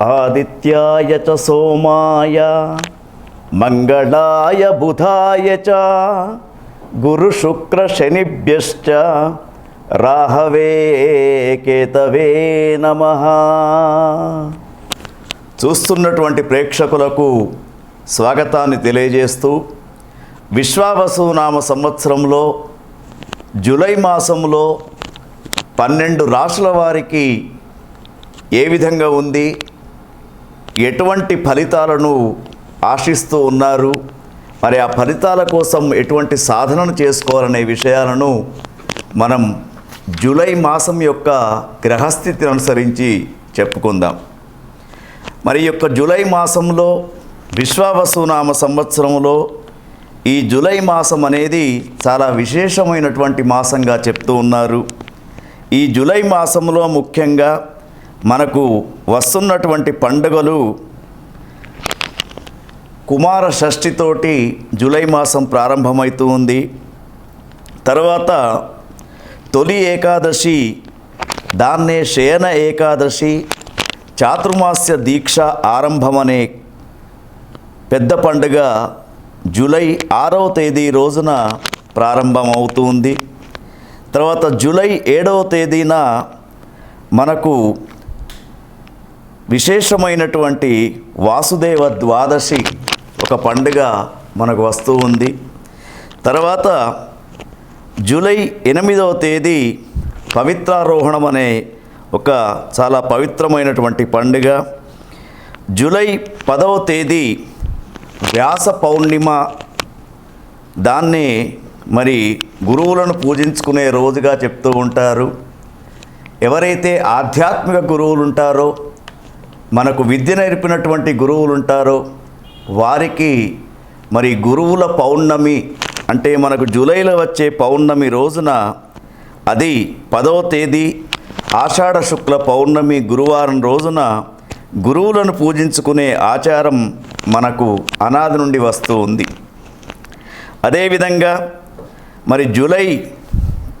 ఆదిత్యాయ చ సోమాయ మంగళాయ బుధాయ చ గురు శుక్ర శనిభ్యశ్చ రాహవే కేతవే నమ చూస్తున్నటువంటి ప్రేక్షకులకు స్వాగతాన్ని తెలియజేస్తూ విశ్వావసు నామ సంవత్సరంలో జూలై మాసంలో పన్నెండు రాసుల వారికి ఏ విధంగా ఉంది? ఎటువంటి ఫలితాలను ఆశిస్తూ ఉన్నారు? మరి ఆ ఫలితాల కోసం ఎటువంటి సాధనను చేసుకోవాలనే విషయాలను మనం జూలై మాసం యొక్క గ్రహస్థితిని అనుసరించి చెప్పుకుందాం. మరి యొక్క జూలై మాసంలో విశ్వావసునామ సంవత్సరంలో ఈ జూలై మాసం అనేది చాలా విశేషమైనటువంటి మాసంగా చెప్తూ ఉన్నారు. ఈ జూలై మాసంలో ముఖ్యంగా మనకు వస్తున్నటువంటి పండుగలు కుమార షష్ఠితోటి జూలై మాసం ప్రారంభమవుతూ ఉంది. తర్వాత తొలి ఏకాదశి దాన్నే శయన ఏకాదశి చాతుర్మాస్య దీక్ష ఆరంభమనే పెద్ద పండుగ జూలై ఆరవ తేదీ రోజున ప్రారంభమవుతుంది తర్వాత జూలై ఏడవ తేదీన మనకు విశేషమైనటువంటి వాసుదేవ ద్వాదశి ఒక పండుగ మనకు వస్తూ ఉంది. తర్వాత జూలై ఎనిమిదవ తేదీ పవిత్రారోహణం అనే ఒక చాలా పవిత్రమైనటువంటి పండుగ. జూలై పదవ తేదీ వ్యాస పౌర్ణిమ. దాన్ని మరి గురువులను పూజించుకునే రోజుగా చెప్తూ ఉంటారు. ఎవరైతే ఆధ్యాత్మిక గురువులు ఉంటారో మనకు విద్య నేర్పినటువంటి గురువులు ఉంటారో వారికి మరి గురువుల పౌర్ణమి అంటే మనకు జూలైలో వచ్చే పౌర్ణమి రోజున అది పదవ తేదీ ఆషాఢ శుక్ల పౌర్ణమి గురువారం రోజున గురువులను పూజించుకునే ఆచారం మనకు అనాది నుండి వస్తూ ఉంది. అదేవిధంగా మరి జూలై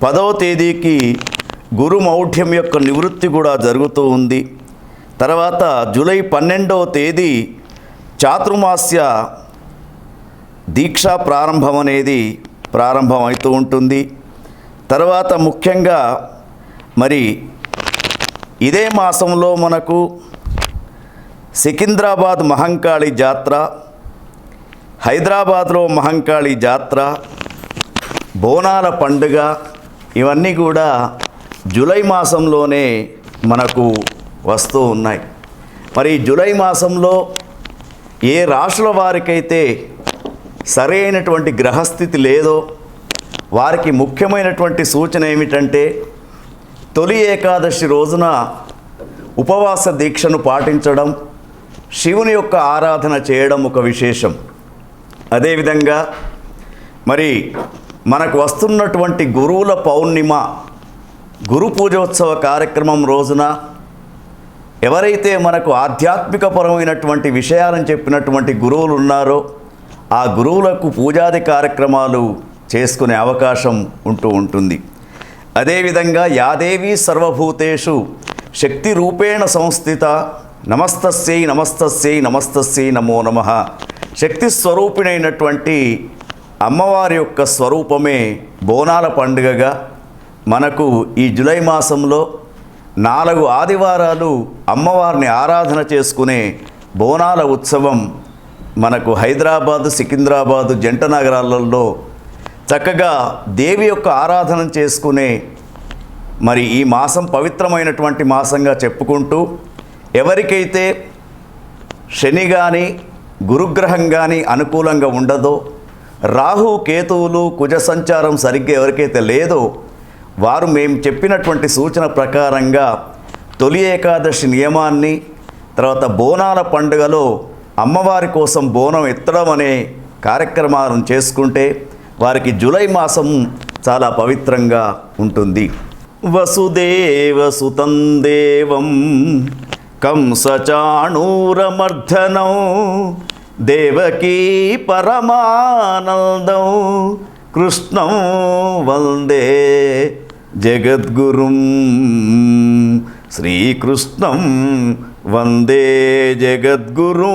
పదవ తేదీకి గురు మౌఢ్యం యొక్క నివృత్తి కూడా జరుగుతూ ఉంది. తర్వాత జూలై పన్నెండవ తేదీ చాతుర్మాస్య దీక్షా ప్రారంభం అనేది ప్రారంభం అవుతూ ఉంటుంది. తర్వాత ముఖ్యంగా మరి ఇదే మాసంలో మనకు సికింద్రాబాద్ మహంకాళి జాత్ర హైదరాబాద్లో మహంకాళి జాత్ర బోనాల పండుగ ఇవన్నీ కూడా జూలై మాసంలోనే మనకు వస్తూ ఉన్నాయి. మరి జూలై మాసంలో ఏ రాశుల వారికైతే సరైనటువంటి గ్రహస్థితి లేదో వారికి ముఖ్యమైనటువంటి సూచన ఏమిటంటే తొలి ఏకాదశి రోజున ఉపవాస దీక్షను పాటించడం శివుని యొక్క ఆరాధన చేయడం ఒక విశేషం. అదేవిధంగా మరి మనకు వస్తున్నటువంటి గురువుల పౌర్ణిమ గురు పూజోత్సవ కార్యక్రమం రోజున ఎవరైతే మనకు ఆధ్యాత్మికపరమైనటువంటి విషయాలను చెప్పినటువంటి గురువులు ఉన్నారో ఆ గురువులకు పూజాది కార్యక్రమాలు చేసుకునే అవకాశం ఉంటూ ఉంటుంది. అదేవిధంగా యాదేవి సర్వభూతేషు శక్తి రూపేణ సంస్థిత నమస్తస్యై నమస్తస్యై నమస్తస్యై నమో నమ. శక్తి స్వరూపిణైనటువంటి అమ్మవారి యొక్క స్వరూపమే బోనాల పండుగగా. మనకు ఈ జూలై మాసంలో నాలుగు ఆదివారాలు అమ్మవారిని ఆరాధన చేసుకునే బోనాల ఉత్సవం మనకు హైదరాబాదు సికింద్రాబాదు జంట నగరాలలో చక్కగా దేవి యొక్క ఆరాధన చేసుకునే మరి ఈ మాసం పవిత్రమైనటువంటి మాసంగా చెప్పుకుంటూ ఎవరికైతే శని కానీ గురుగ్రహం కానీ అనుకూలంగా ఉండదో రాహు కేతువులు కుజ సంచారం సరిగ్గా ఎవరికైతే లేదో వారు మేము చెప్పినటువంటి సూచన ప్రకారంగా తొలి ఏకాదశి నియమాన్ని తర్వాత బోనాల పండుగలో అమ్మవారి కోసం బోనం ఎత్తడం అనే కార్యక్రమాలను చేసుకుంటే వారికి జూలై మాసం చాలా పవిత్రంగా ఉంటుంది. వసుదేవ సుతం దేవం కంసచాణూరమర్ధనం దేవకీ పరమానందం కృష్ణం వందే జగద్గురుం శ్రీకృష్ణం వందే జగద్గురు.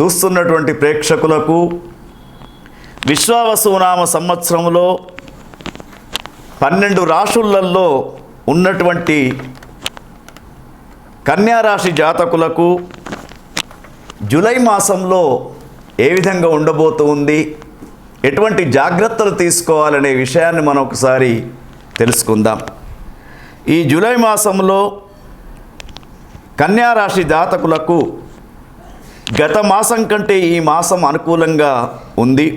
చూస్తున్నటువంటి ప్రేక్షకులకు విశ్వావసునామ సంవత్సరంలో పన్నెండు రాశులలో ఉన్నటువంటి కన్యారాశి జాతకులకు జూలై మాసంలో ఏ విధంగా ఉండబోతుంది ఎటువంటి జాగ్రత్తలు తీసుకోవాలనే విషయాన్ని మనం ఒకసారి తెలుసుకుందాం. ఈ జూలై మాసంలో కన్యారాశి జాతకులకు గత మాసం కంటే ఈ మాసం అనుకూలంగా ఉంది.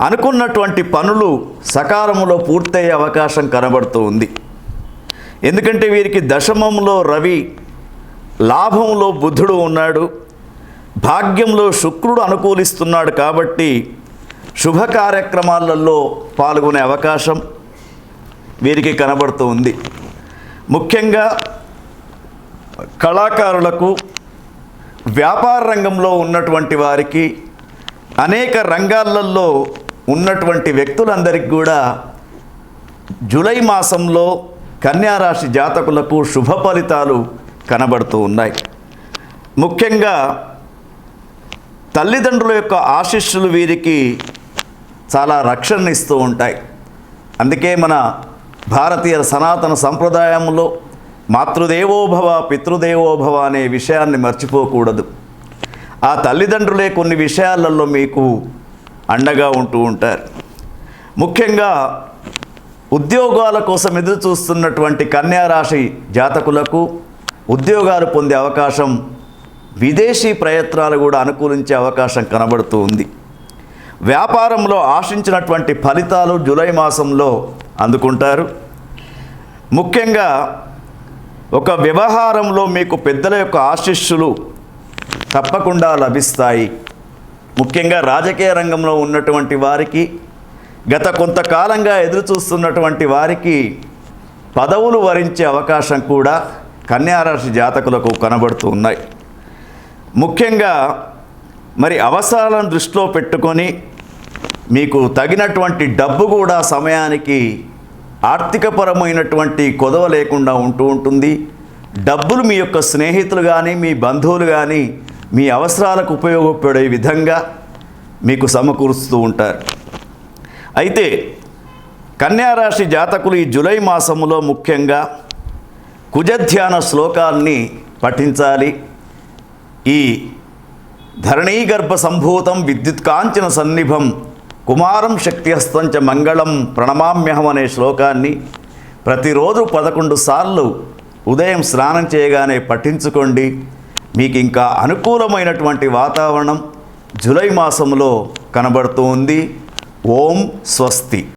అనుకున్నటువంటి పనులు సకాలంలో పూర్తయ్యే అవకాశం కనబడుతూ ఉంది. ఎందుకంటే వీరికి దశమంలో రవి లాభంలో బుధుడు ఉన్నాడు. భాగ్యంలో శుక్రుడు అనుకూలిస్తున్నాడు కాబట్టి శుభ కార్యక్రమాలలో పాల్గొనే అవకాశం వీరికి కనబడుతూ ఉంది. ముఖ్యంగా కళాకారులకు వ్యాపార రంగంలో ఉన్నటువంటి వారికి అనేక రంగాలలో ఉన్నటువంటి వ్యక్తులందరికీ కూడా జూలై మాసంలో కన్యారాశి జాతకులకు శుభ ఫలితాలు కనబడుతూ ఉన్నాయి. ముఖ్యంగా తల్లిదండ్రుల యొక్క ఆశీస్సులు వీరికి చాలా రక్షణ ఇస్తూ ఉంటాయి. అందుకే మన భారతీయ సనాతన సంప్రదాయంలో మాతృదేవోభవ పితృదేవోభవ అనే విషయాన్ని మర్చిపోకూడదు. ఆ తల్లిదండ్రులే కొన్ని విషయాలలో మీకు అండగా ఉంటూ ఉంటారు. ముఖ్యంగా ఉద్యోగాల కోసం ఎదురు చూస్తున్నటువంటి కన్యారాశి జాతకులకు ఉద్యోగాలు పొందే అవకాశం విదేశీ ప్రయత్నాలు కూడా అనుకూలించే అవకాశం కనబడుతూ ఉంది. వ్యాపారంలో ఆశించినటువంటి ఫలితాలు జూలై మాసంలో అందుకుంటారు. ముఖ్యంగా ఒక వ్యవహారంలో మీకు పెద్దల యొక్క ఆశీస్సులు తప్పకుండా లభిస్తాయి. ముఖ్యంగా రాజకీయ రంగంలో ఉన్నటువంటి వారికి గత కొంతకాలంగా ఎదురు చూస్తున్నటువంటి వారికి పదవులు వరించే అవకాశం కూడా కన్యారాశి జాతకులకు కనబడుతూ ఉన్నాయి. ముఖ్యంగా మరి అవసరాలను దృష్టిలో పెట్టుకొని మీకు తగినటువంటి డబ్బు కూడా సమయానికి ఆర్థికపరమైనటువంటి కొదవ లేకుండా ఉంటూ ఉంటుంది. డబ్బులు మీ యొక్క స్నేహితులు కానీ మీ బంధువులు కానీ మీ అవసరాలకు ఉపయోగపడే విధంగా మీకు సమకూరుస్తూ ఉంటారు. అయితే కన్యారాశి జాతకులు ఈ జూలై మాసములో ముఖ్యంగా కుజధ్యాన శ్లోకాల్ని పఠించాలి. ఈ ధరణీగర్భ సంభూతం విద్యుత్ కాంచన సన్నిభం కుమారం శక్తిహస్తంచ మంగళం ప్రణమామ్యహం అనే శ్లోకాన్ని ప్రతిరోజు పదకొండు సార్లు ఉదయం స్నానం చేయగానే పఠించుకోండి. మీకు ఇంకా అనుకూలమైనటువంటి వాతావరణం జూలై మాసంలో కనబడుతూ ఉంది. ఓం స్వస్తి.